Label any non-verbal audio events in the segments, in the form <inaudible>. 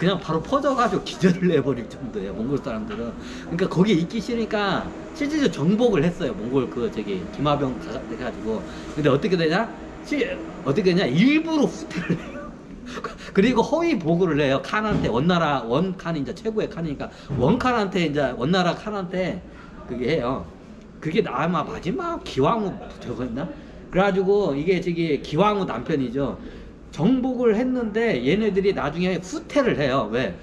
그냥 바로 퍼져가지고 <laughs> 기절을 해버릴 정도예요 몽골 사람들은. 그러니까 거기에 있기 싫으니까 실질적으로 정복을 했어요 몽골 그 저기 김하병 가- 해가지고. 근데 어떻게 되냐? 시, 어떻게 되냐? 일부러 후퇴를 해요. <laughs> 그리고 허위 보고를 해요 칸한테. 원나라 원칸이 이제 최고의 칸이니까. 원칸한테 이제 원나라 칸한테 그게 해요. 그게 아마 마지막 기왕후 저거였나? 그래가지고 이게 저기 기왕후 남편이죠 정복을 했는데 얘네들이 나중에 후퇴를 해요. 왜?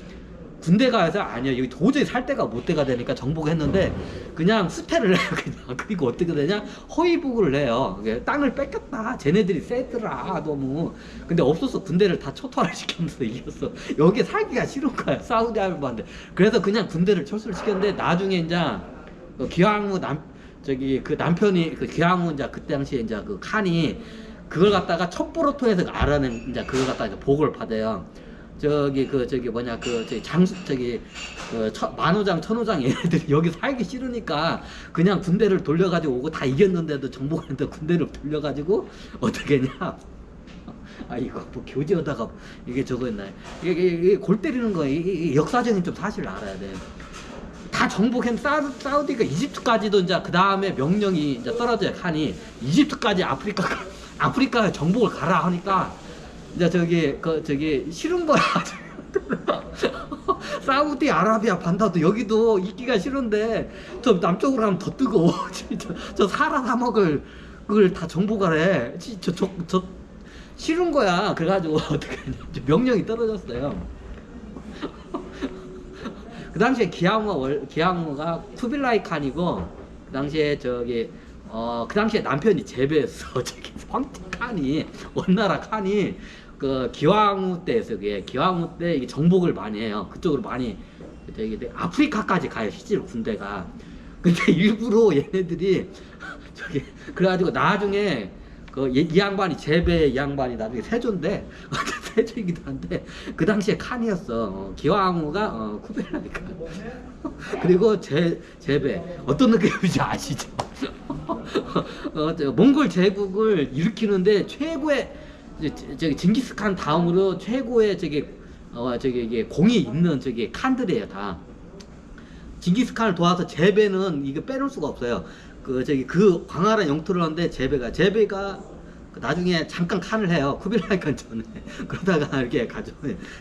군대 가서 아니야 여기 도저히 살 데가 못 돼가 되니까 정복했는데 그냥 후퇴를 해요 그냥. <laughs> 그리고 어떻게 되냐? 허위복을 해요. 땅을 뺏겼다. 쟤네들이 세더라 너무. 근데 없어서 군대를 다 초토화를 <laughs> 시키면서 이겼어. 여기 살기가 싫은 거야 사우디아라비아한테. 그래서 그냥 군대를 철수를 시켰는데 나중에 이제 그 기왕후 남 저기 그 남편이 그 기왕후 이제 그때 당시에 이제 그 칸이 그걸 갖다가 첩보로 통해서 알아낸 이제 그걸 갖다가 이제 보고를 받아요. 저기 그 저기 뭐냐 그 저기 장수 저기 그 처- 만호장 천호장 얘네들이 <laughs> 여기 살기 싫으니까 그냥 군대를 돌려가지고 오고 다 이겼는데도 정복했는데 군대를 돌려가지고 어떻게 했냐 <laughs> 아 이거 뭐 교재에다가 이게 저거 했나요 이게, 이게, 이게 골 때리는 거 이게, 역사적인 좀 사실을 알아야 돼. 다 정복한 사우, 사우디가 이집트까지도 이제 그 다음에 명령이 이제 떨어져야 하니 이집트까지 아프리카 아프리카 정복을 가라 하니까 이제 저기 그 저기 싫은 거야. <laughs> 사우디 아라비아 반다도 여기도 있기가 싫은데 저 남쪽으로 가면 더 뜨거워. <laughs> 진짜 저 사라 사막을 그걸 다 정복하래. 저저 저, 저 싫은 거야. 그래가지고 <laughs> 어떻게. 명령이 떨어졌어요. 그 당시에 기항모 월 기항모가 쿠빌라이 칸이고 그 당시에 저기 어 그 당시에 남편이 재배했어. <laughs> 저기 황태 칸이 원나라 칸이 그 기왕후 때에서 그게 기왕후 때 이게 정복을 많이 해요. 그쪽으로 많이 저기 아프리카까지 가요 실제로 군대가. 근데 <laughs> 일부러 얘네들이 <laughs> 저기 그래가지고 나중에 그 이 양반이 재배 이 양반이 나중에 세조인데 세조이기도 한데 그 당시에 칸이었어. 어, 기왕후가 어, 칸 그리고 제 재배. 어떤 느낌인지 아시죠? 어, 저 몽골 제국을 일으키는데 최고의 저- 저기 징기스칸 다음으로 최고의 저기 어 저기 이게 공이 있는 저기 칸들이에요 다. 징기스칸을 도와서 제베는 이거 빼놓을 수가 없어요. 그 저기 그 광활한 영토를 하는데 제베가 제베가 그 나중에 잠깐 칸을 해요. 쿠빌라이 칸 전에 <laughs> 그러다가 이렇게 가죠.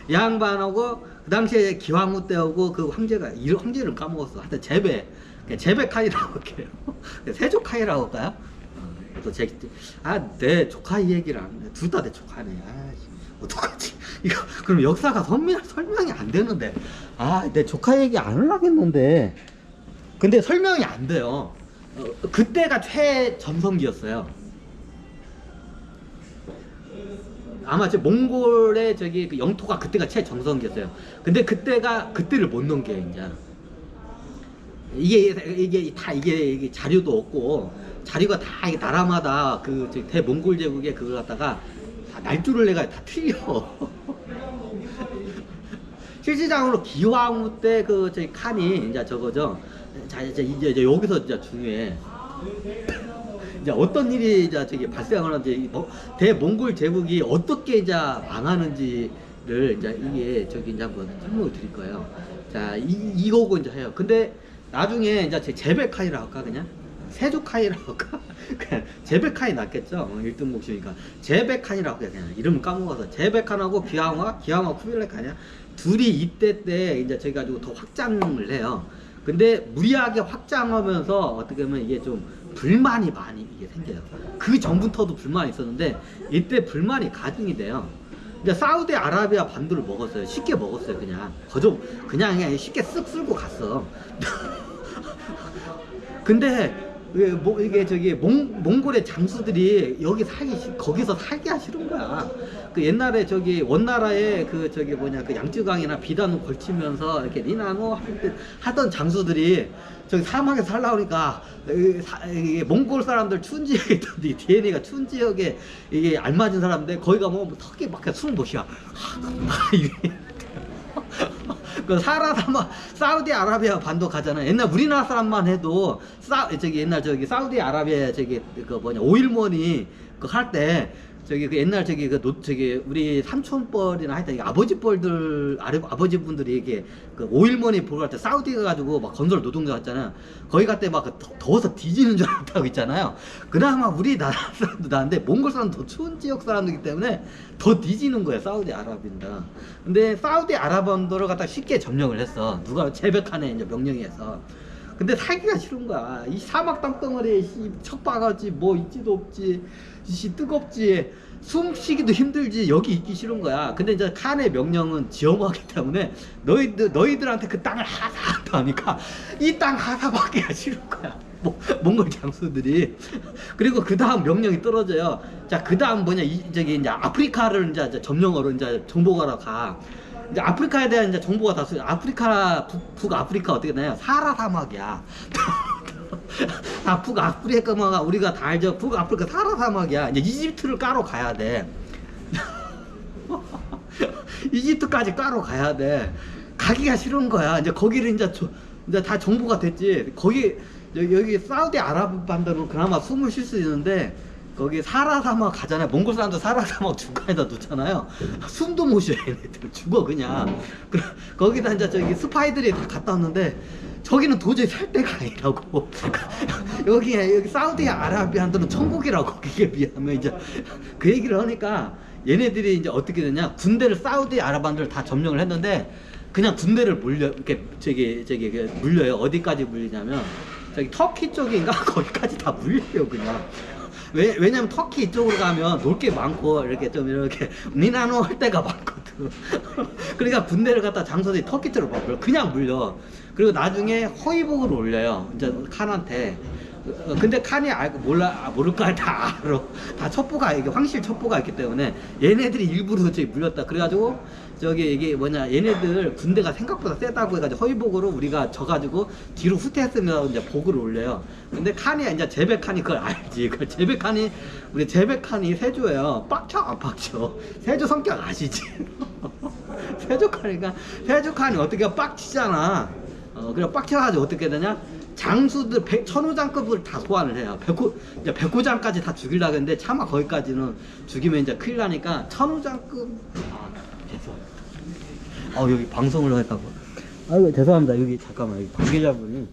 이 양반하고 그 당시에 기왕후 때하고 그 황제가 이 황제를 까먹었어. 하여튼 그냥 제베 칸이라고 <laughs> 할게요. 세조 칸이라고 할까요? 어, 또 제, 아, 내 조카 이 얘기를 안, 둘다 내 조카네. 아, 어떡하지? <laughs> 이거, 그럼 역사가 설명, 설명이 안 되는데. 아, 내 조카 얘기 안 하려고 했는데. 근데 설명이 안 돼요. 어, 그때가 최전성기였어요. 아마 저 몽골의 저기 그 영토가 그때가 최정성기였어요. 근데 그때가 그때를 못 넘겨요, 이제. 이게 이게 다 이게, 이게 자료도 없고 자료가 다 이게 나라마다 그 대몽골 제국에 그걸 갖다가 다 날조를 내가 다 틀려. <laughs> 실질적으로 기왕후 때 그 저기 칸이 이제 저거죠. 자 이제 이제 여기서 이제 중요해. <coughs> 이제 어떤 일이 이제 저기 발생을 하는지 이 뭐- 대몽골 제국이 어떻게 이제 망하는지를 이제 이게 저기 이제 한번 설명을 드릴 거예요. 자, 이, 이거고 이제 해요. 근데 나중에 이제 제 제베카이라 할까 그냥 세조 카이라 할까 <laughs> 그냥 제베카이 낫겠죠. 어, 1등 목표니까 제베칸이라고 해 그냥 이름 까먹어서 제베칸하고 기왕화 기왕화 쿠빌레 칸이야 둘이 이때 때 이제 저희 가지고 더 확장을 해요. 근데 무리하게 확장하면서 어떻게 보면 이게 좀 불만이 많이 이게 생겨요. 그 전부터도 불만이 있었는데 이때 불만이 가중이 돼요. 이제 사우디 아라비아 반도를 먹었어요. 쉽게 먹었어요, 그냥. 거저 그냥 그냥 쉽게 쓱 쓸고 갔어. <laughs> 근데 이게 저기 몽, 몽골의 장수들이 여기 살기 싫- 거기서 살기가 싫은 거야. 그 옛날에 저기 원나라에 그 저기 뭐냐 그 양쯔강이나 비단을 걸치면서 이렇게 때 하던 장수들이 저기 사막에 살라오니까 이 사- 이게 몽골 사람들 추운 지역에 있던데 DNA가 추운 지역에 이게 알맞은 사람인데 거기 가면 뭐 턱이 막혀 숨을 못 쉬어. 그 사라 사마 사우디 아라비아 반도 가잖아. 옛날 우리나라 사람만 해도 사 저기 옛날 저기 사우디 아라비아 저기 그 뭐냐 오일머니 그 할 때 저기 그 옛날 저기 그 노, 저기 우리 삼촌뻘이나 하여튼 이 아버지뻘들 아래 아버지 분들이 이게 그 오일머니 보러 갈 때 사우디 가가지고 막 건설 노동자 갔잖아요. 거기 갈 때막그 더- 더워서 뒤지는 줄 알았다고 있잖아요. 그나마 우리나라 사람도 나는데 몽골 사람 더 추운 지역 사람들이기 때문에 더 뒤지는 거예요. 사우디 아랍인다. 근데 사우디 아랍언도를 갖다 쉽게 점령을 했어. 누가 제백한에 이제 명령이 해서. 근데 살기가 싫은 거야. 이 사막 땅덩어리에 씨 척박하지 뭐 있지도 없지. 씨 뜨겁지. 숨 쉬기도 힘들지. 여기 있기 싫은 거야. 근데 이제 칸의 명령은 지엄하기 때문에 너희들 너희들한테 그 땅을 하사한다 하니까 이 땅 하사받기가 <laughs> 싫은 거야. 뭐, 몽골 장수들이 그리고 그 다음 명령이 떨어져요. 자, 그 다음 뭐냐, 이, 저기 이제 아프리카를 이제 점령하러 이제 정복하러 가. 이제 아프리카에 대한 이제 정보가 다 수, 아프리카 북, 북아프리카 어떻게 되나요? 사하라 사막이야. <laughs> 아 북아프리카가 우리가 다 알죠. 북아프리카 사하라 사막이야. 이제 이집트를 까러 가야 돼. <laughs> 이집트까지 까러 가야 돼. 가기가 싫은 거야. 이제 거기를 이제 저, 이제 다 정보가 됐지. 거기 여기, 사우디 아라브 반도는 그나마 숨을 쉴 수 있는데 거기 사라 사막 가잖아요. 몽골 사람도 사라 사막 중간에다 놓잖아요. 숨도 못 쉬어 얘네들 죽어 그냥. 그 거기다 이제 저기 스파이들이 다 갔다 왔는데 저기는 도저히 살 데가 아니라고. <laughs> 여기 여기 사우디 아라비아한테는 천국이라고 거기에 비하면 이제 그 얘기를 하니까 얘네들이 이제 어떻게 되냐 군대를 사우디 아라비아를 다 점령을 했는데 그냥 군대를 물려 이렇게 저기 저기 그 물려요 어디까지 물리냐면 저기 터키 쪽인가 <laughs> 거기까지 다 물려요 그냥 왜, 왜냐면 터키 이쪽으로 가면 놀 게 많고 이렇게 좀 이렇게 니나노 할 때가 많거든. <laughs> 그러니까 군대를 갖다 장소들이 터키 쪽으로 막 그냥 물려. 그리고 나중에 허위복을 올려요. 이제 칸한테. 어, 근데 칸이 알고 몰라 아, 모를 걸 다. <laughs> 알아. 다 첩보가 이게 황실 첩보가 있기 때문에 얘네들이 일부러 저기 물렸다. 그래가지고 저기 이게 뭐냐 얘네들 군대가 생각보다 세다고 해가지고 허위복으로 우리가 져가지고 뒤로 후퇴했으면 이제 복을 올려요. 근데 칸이 이제 제백 칸이 그걸 알지. 그 제백 칸이 우리 제백 칸이 세조예요. 빡쳐? 안 빡쳐? 세조 성격 아시지? <laughs> 세조 칸이니까 세조 칸이 어떻게 빡치잖아. 어, 그래 빡쳐가지고 어떻게 되냐? 장수들 백, 천호장급을 다 소환을 해요. 백호, 이제 백호장까지 다 죽이려고 했는데 차마 거기까지는 죽이면 이제 큰일 나니까 천호장급. 아, 죄송합니다. 아, 여기 방송을 했다고. 아이고, 죄송합니다. 여기 잠깐만, 여기 관계자분이.